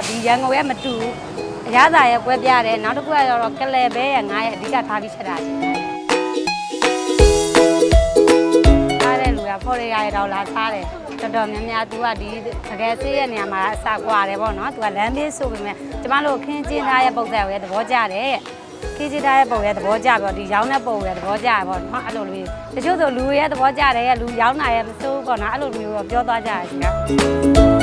တော့ဒီရန်ကုန်ရဲ့မတူဘူးအရသာရဲ့ကွဲပြားတယ်နောက်တစ်ခုကတော့ကလဲဘဲရဲ့ငါးရဲ့အဓိကထားပြီးချက်တာရှင်စားတဲ့လူကဖော်ရရရတော့လာစားတယ်တော်တော်များများ तू ကဒီတကယ်ဆေးရဲ့နေရာမှာအစာကွာတယ်ပေါ့နော် तू ကလမ်းဘေးဆိုပေမဲ့ကျမတို့ခင်းကျင်းထားရဲ့ပုံစံကိုရဲ့သဘောကျတယ်ခင်းကျင်းထားရဲ့ပုံရဲ့သဘောကျပြီးတော့ဒီရောင်းတဲ့ပုံရဲ့သဘောကျတယ်ပေါ့နော်အဲ့လိုလေးတချို့ဆိုလူရဲ့သဘောကျတယ်လူရောင်းတာရဲ့မစိုးဘူးပေါ့နော်အဲ့လိုမျိုးတော့ပြောသွားကြတယ်ရှင်က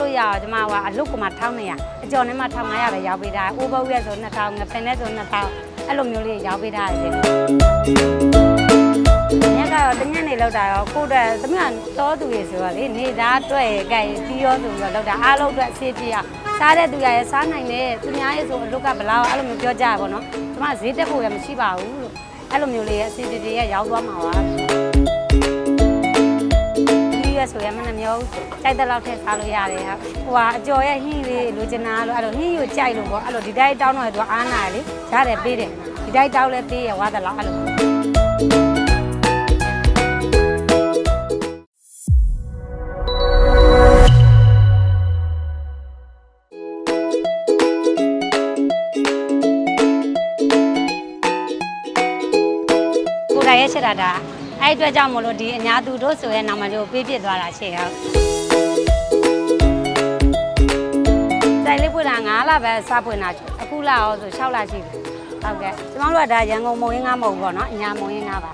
ဘူးမဆိုစားလို့ရအောင်ကျမကအလုတ်ကမှ1900အကျော်နဲ့မှ1500ပဲရောက်ပေးတာအိုးဘုတ်ရက်ဆို2000ငပင်နဲ့ဆို2000အဲ့လိုမျိုးလေးရောက်ပေးတာရှင်ညကတော့တညနေလောက်တာရောကိုယ့်အတွက်သမီးကတော့သူရေဆိုတော့လေနေသားအတွက်ရေကြိုက်ပြီးရောဆိုပြီးတော့လောက်တာအားလုံးအတွက်အစီအပြေအောင်စားတဲ့သူရရဲ့စားနိုင်တယ်သူများရဲ့ဆိုအလုတ်ကဘလောက်အဲ့လိုမျိုးပြောကြရပါတော့ကျမဈေးတက်ဖို့ရမရှိပါဘူးလို့အဲ့လိုမျိုးလေးရဲ့အစီအပြေရဲ့ရောက်သွားမှာပါဒီ ရွက်ဆိုရမနှမျိုးကြိုက်တဲ့လောက်ထည့်စားလို့ရတယ်ဟာဟိုဟာအကျော်ရဲ့ဟင်းလေးလိုချင်တာလို့အဲ့လိုဟင်းယူကြိုက်လို့ပေါ့အဲ့လိုဒီတိုင်းတောင်းတော့သူကအားနာရလေရတယ်ပေးတယ်ဒီတိုင်းတောင်းလဲပေးရဝါသလားအဲ့လိုကိုယ်တိုင်ရဲ့ချက်တာဒါ အဲ့အတွက်ကြောင့်မလို့ဒီအညာသူတို့ဆိုရဲနာမည်ကိုပေးပြစ်သွားတာရှေ့ဟုတ်တိုင်လေးပွင့်တာ9လပဲစပွင့်တာအခုလာရောဆို6လရှိပြီဟုတ်ကဲ့ကျမတို့ကဒါရန်ကုန်မုံရင်းငါမဟုတ်ဘူးပေါ့နော်အညာမုံရင်းငါပါ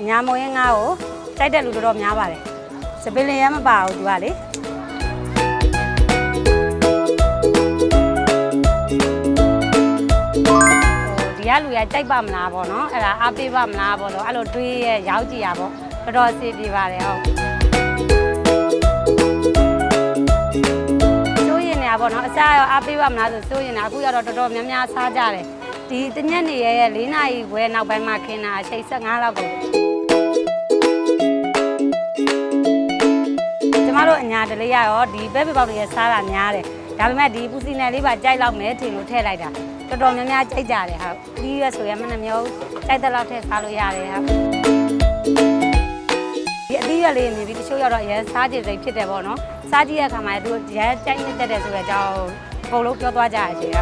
အညာမုံရင်းငါကိုတိုက်တဲ့လူတော်တော်များပါတယ်စပင်းလင်ရမပါဘူးသူကလေ လူရကြိုက်ပါမလားပေါ့နော်အဲ့ဒါအားပေးပါမလားပေါ့လို့အဲ့လိုတွေးရရောက်ကြည့်ရပေါ့တော်တော်အစီပြေပါတယ်ဟုတ်စိုးရင်နေရပေါ့နော်အစားရောအားပေးပါမလားဆိုစိုးရင်နေအခုရတော့တော်တော်များများစားကြတယ်ဒီတညက်နေရဲ့၄နာရီခွဲနောက်ပိုင်းမှာခင်းတာအချိန်15လောက်ကိုကျမတို့အညာတလေးရရောဒီပဲပေပေါက်တွေရစားတာများတယ်ဒါပေမဲ့ဒီပူစီနယ်လေးပါကြိုက်လောက်မယ်ထင်လို့ထည့်လိုက်တာ တော်တော်များများကြိုက်ကြတယ်ဟုတ်ဒီရွက်ဆိုရမနှမျိုးကြိုက်တဲ့လောက်ထည့်စားလို့ရတယ်ဟုတ်ဒီအသီးရွက်လေးမြင်ပြီးတချို့ရောက်တော့ရဲစားကြည့်စိတ်ဖြစ်တယ်ပေါ့နော်စားကြည့်တဲ့အခါမှာသူရဲကြိုက်နေတတ်တယ်ဆိုတဲ့အကြောင်းအကုန်လုံးပြောသွားကြရရှင်က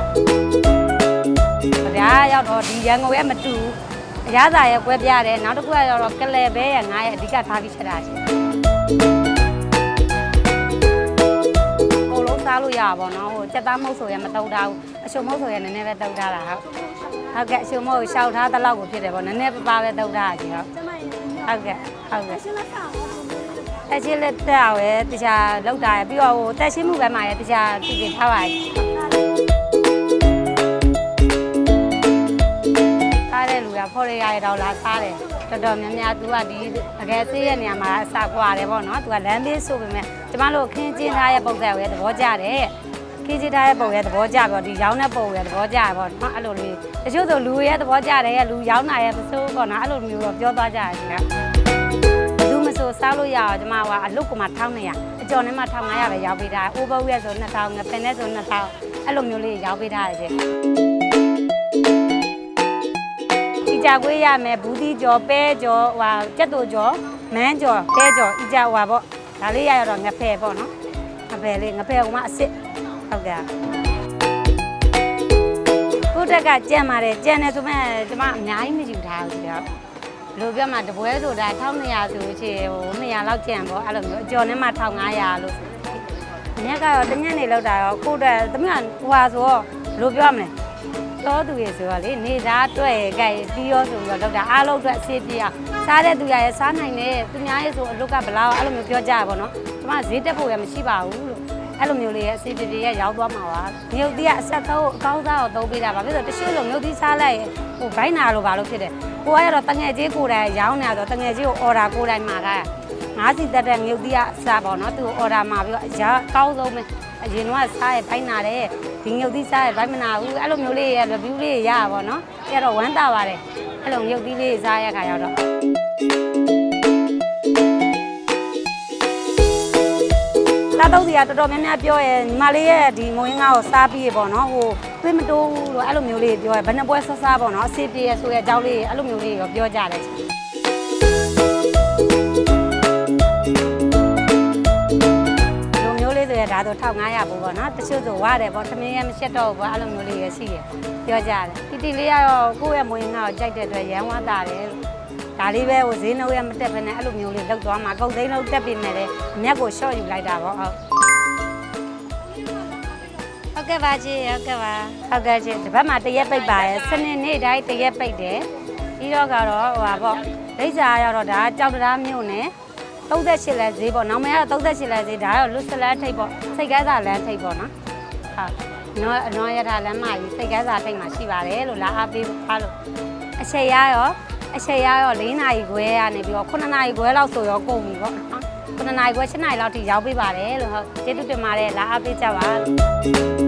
ဗျာရောက်တော့ဒီရန်ကုန်ရဲ့မတူဘူးအရသာရဲ့ကွဲပြားတယ်နောက်တစ်ခုကတော့ကလဲဘဲရဲ့ငါးရဲ့အဓိကထားပြီးချက်တာရှင် ရပါဘောနော်ဟိုစက်သားမုတ်ဆိုရင်မတုံထားဘူးအရှုံမုတ်ဆိုရင်နည်းနည်းပဲတုံထားတာဟုတ်ဟုတ်ကဲ့အရှုံမုတ်ကိုရှောက်ထားတဲ့လောက်ကိုဖြစ်တယ်ပေါ့နည်းနည်းပပပဲတုံထားတာရှင်ဟုတ်ဟုတ်ကဲ့ဟုတ်ကဲ့တက်ချင်းလက်တက်အောင်ရယ်တခြားလောက်တာရယ်ပြီးတော့ဟိုတက်ရှင်းမှုဘက်မှာရယ်တခြားပြည်ပြင်ထားပါ ရယ်စားတဲ့လူကဖော်ရရရတော့လာစားတယ်တော်တော်များများ तू ကဒီတကယ်ဆေးရဲ့နေရာမှာအစာကွာတယ်ပေါ့နော် तू ကလမ်းဘေးဆိုပေမဲ့ကျမတို့ခင်းကျင်းထားရဲ့ပုံစံကိုရယ်သဘောကျတယ်ခင်းကျင်းထားရဲ့ပုံရဲ့သဘောကျပြီးတော့ဒီရောင်းတဲ့ပုံရဲ့သဘောကျရပေါ့နော်အဲ့လိုလေးတချို့ဆိုလူရဲ့သဘောကျတယ်လူရောင်းတာရဲ့မစိုးဘူးပေါ့နော်အဲ့လိုမျိုးတော့ပြောသွားကြတယ်ခင်ဗျာဘူးမဆိုစားလို့ရအောင်ကျမကအလုတ်ကမှ1900အကျော်နဲ့မှ1500ပဲရောက်ပေးတာအိုးဘုတ်ရက်ဆို2000ငပင်နဲ့ဆို2000အဲ့လိုမျိုးလေးရောက်ပေးတာရ ကြကွေးရမယ်ဘူးတီကျော်ပဲကျော်ဟိုကြက်တူကျော်မန်းကျော်ပဲကျော်ဤကြဟွာပေါ့ဒါလေးရရတော့ငဖဲပေါ့နော်ငဖဲလေးငဖဲကမှအစ်စ်ဟုတ်ကဲ့ကိုတက်ကကြံ့ပါတယ်ကြံ့နေဆိုမဲ့ကျမအများကြီးမယူထားဘူးကြောက်လိုပြမှာတပွဲဆိုတာ1200ဆိုချေဟို200လောက်ကျန်ပေါ့အဲ့လိုမျိုးအကျော်နဲ့မှ1500လို့ညက်ကတော့တညက်နေလောက်တာရောကိုယ့်အတွက်သမီးကဟိုဟာဆိုတော့လိုပြောမလဲ တော်သူရေဆိုတော့လေနေသားအတွက်ရေကြိုက်ပြီးရောဆိုပြီးတော့လောက်တာအားလုံးအတွက်အစီအပြေအောင်စားတဲ့သူရရဲ့စားနိုင်တယ်သူများရဲ့ဆိုအလုတ်ကဘလောက်အဲ့လိုမျိုးပြောကြရပါတော့ကျမဈေးတက်ဖို့ရမရှိပါဘူးလို့အဲ့လိုမျိုးလေးရဲ့အစီအပြေရဲ့ရောက်သွားမှာပါမြုပ်တီးကအဆက်သောအကောင်းစားကိုသုံးပေးတာပါပြီးတော့တချို့လိုမြုပ်တီးစားလိုက်ရင်ဟိုဘိုင်းနာလိုပါလို့ဖြစ်တယ်ကိုကရတော့တငယ်ကြီးကိုယ်တိုင်ရောင်းနေတော့တငယ်ကြီးကိုအော်ဒါကိုယ်တိုင်မှာကငါးစီတက်တဲ့မြုပ်တိရအစားပေါ့နော်သူကိုအော်ဒါမှာပြီးတော့အရာအကောင်းဆုံးပဲအရင်တော့စားရဖိုင်းနာတယ် ဒီမြုပ်တိစားရဘိုင်းမနာဘူးအဲ့လိုမျိုးလေးရ review လေးရရပါတော့အဲ့တော့ဝမ်းသာပါတယ်အဲ့လိုမြုပ်တိလေးစားရခါရောက်တော့လာတော့ဒီကတော်တော်များများပြောရဲညီမလေးရဲ့ဒီမွေးငါကိုစားပြီးရပေါ့နော်ဟိုသွေးမတိုးဘူးလို့အဲ့လိုမျိုးလေးပြောရဲဘယ်နှပွဲဆဆပေါ့နော်အစီပြေရဆိုရဲအကြောင်းလေးအဲ့လိုမျိုးလေးရောပြောကြတယ် ရဒါဆို1500ဘူးပေါ့နော်တချို့ဆိုဝရတယ်ပေါ့သမင်းရမရှက်တော့ဘူးပေါ့အဲ့လိုမျိုးလေးရရှိရပြောကြတယ်တီတီလေးကတော့ကိုယ့်ရဲ့မွေးငါ့ကိုကြိုက်တဲ့အတွက်ရမ်းဝမ်းသာတယ်လို့ဒါလေးပဲဟိုဈေးနှုန်းရမတက်ဘဲနဲ့အဲ့လိုမျိုးလေးလောက်သွားမှာကုန်သိန်းလောက်တက်ပြီမဲ့လေအမျက်ကိုရှော့ယူလိုက်တာပေါ့ဟုတ်ဟုတ်ကဲ့ပါကြီးဟုတ်ကဲ့ပါဟုတ်ကဲ့ကြီးဒီဘက်မှာတရက်ပိတ်ပါရဲ့စနေနေ့တိုင်းတရက်ပိတ်တယ်ပြီးတော့ကတော့ဟိုပါပေါ့ဒိတ်စာကတော့ဒါကြောက်တရားမြို့နယ် 38လဲဈေးပေါ့နောက်မဲကတော့38လဲဈေးဒါကတော့လူစလန်ထိပ်ပေါ့စိတ်ကဲစားလမ်းထိပ်ပေါ့နော်ဟုတ်နော်အနော်ရထားလမ်းမကြီးစိတ်ကဲစားထိပ်မှာရှိပါတယ်လို့လာအားပေးပါလို့အချိန်ရရောအချိန်ရရော၄နာရီခွဲကနေပြီးတော့9နာရီခွဲလောက်ဆိုရောကုန်ပြီပေါ့နော်9နာရီခွဲ10နာရီလောက်ထိရောက်ပေးပါတယ်လို့ဟုတ်ကျေးဇူးတင်ပါတယ်လာအားပေးကြပါလို့